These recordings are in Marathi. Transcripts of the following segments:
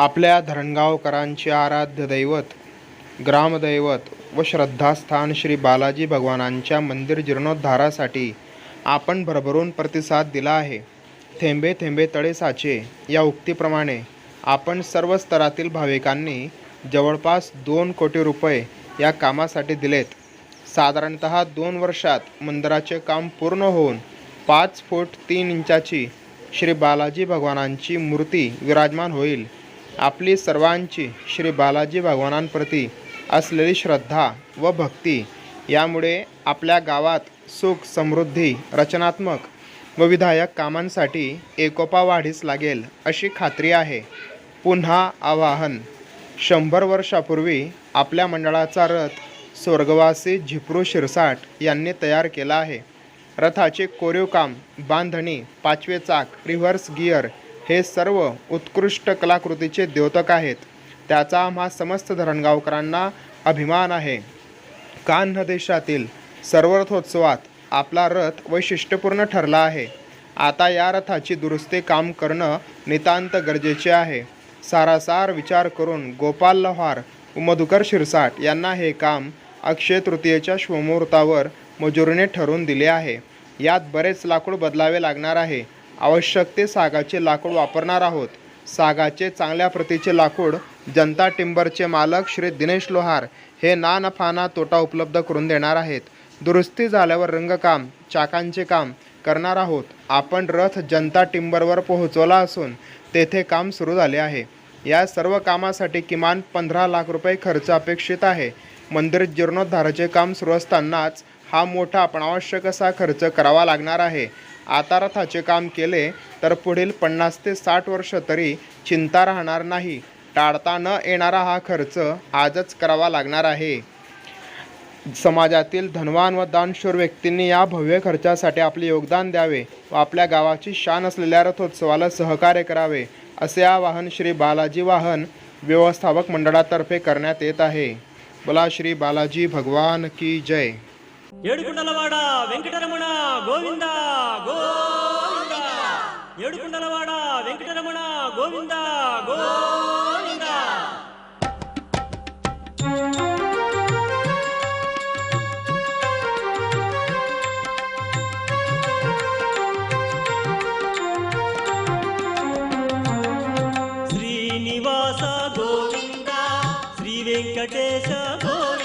आपल्या धरणगावकरांचे आराध्य दैवत ग्रामदैवत व श्रद्धास्थान श्री बालाजी भगवानांच्या मंदिर जीर्णोद्धारासाठी आपण भरभरून प्रतिसाद दिला आहे. थेंबे थेंबे तळे साचे या उक्तीप्रमाणे आपण सर्व स्तरातील भाविकांनी जवळपास दोन कोटी रुपये या कामासाठी दिलेत. साधारणत दोन वर्षात मंदिराचे काम पूर्ण होऊन पाच फूट तीन इंचाची श्री बालाजी भगवानांची मूर्ती विराजमान होईल. आपली सर्वांची श्री बालाजी भगवानांप्रती असलेली श्रद्धा व भक्ती यामुळे आपल्या गावात सुख समृद्धी रचनात्मक व विधायक कामांसाठी एकोपा वाढीस लागेल अशी खात्री आहे. पुन्हा आवाहन. शंभर वर्षापूर्वी आपल्या मंडळाचा रथ स्वर्गवासी झिपरू शिरसाट यांनी तयार केला आहे. रथाचे कोरीव काम बांधणी पाचवे चाक रिव्हर्स गिअर हे सर्व उत्कृष्ट कलाकृतीचे द्योतक आहेत. त्याचा आम्हा समस्त धरणगावकरांना अभिमान आहे. कान्ह देशातील सर्व रथोत्सवात आपला रथ वैशिष्ट्यपूर्ण ठरला आहे. आता या रथाची दुरुस्ती काम करणं नितांत गरजेचे आहे. सारासार विचार करून गोपाल लोहार व मधुकर शिरसाट यांना हे काम अक्षय तृतीयेच्या शुभमुहूर्तावर मजुरीने ठरवून दिले आहे. यात बरेच लाकूड बदलावे लागणार आहे. आवश्यक ते सागाचे लाकूड वापरणार आहोत. सागाचे चांगल्या प्रतीचे लाकूड जनता टिंबरचे मालक श्री दिनेश लोहार हे ना नफाना तोटा उपलब्ध करून देणार आहेत. दुरुस्ती झाल्यावर रंगकाम चाकांचे काम करणार आहोत. आपण रथ जनता टिंबरवर पोहोचवला असून तेथे काम सुरू झाले आहे. या सर्व कामासाठी किमान पंधरा लाख रुपये खर्च अपेक्षित आहे. मंदिर जीर्णोद्धाराचे काम सुरू असतानाच हा मोठा पण आवश्यक असा खर्च करावा लागणार आहे. आता रथाचे काम केले तर पुढील पन्नास ते साठ वर्ष तरी चिंता राहणार नाही. टाळता न येणारा हा खर्च आजच करावा लागणार आहे. समाजातील धनवान व दानशूर व्यक्तींनी या भव्य खर्चासाठी आपले योगदान द्यावे व आपल्या गावाची शान असलेल्या रथोत्सवाला सहकार्य करावे असे आवाहन श्री बालाजी वाहन व्यवस्थापक मंडळातर्फे करण्यात येत आहे. बोला श्री बालाजी भगवान की जय. ఏడుకుండలవాడ వెంకటరమణ గోవింద గోవింద. ఏడుకుండలవాడ వెంకటరమణ గోవింద గోవింద. శ్రీనివాస గోవింద శ్రీ వెంకటేశ గోవింద.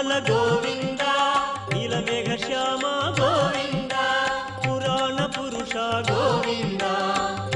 తిరుమల గోవింద నీల మేఘ శ్యామ గోవింద పురాణ పురుష గో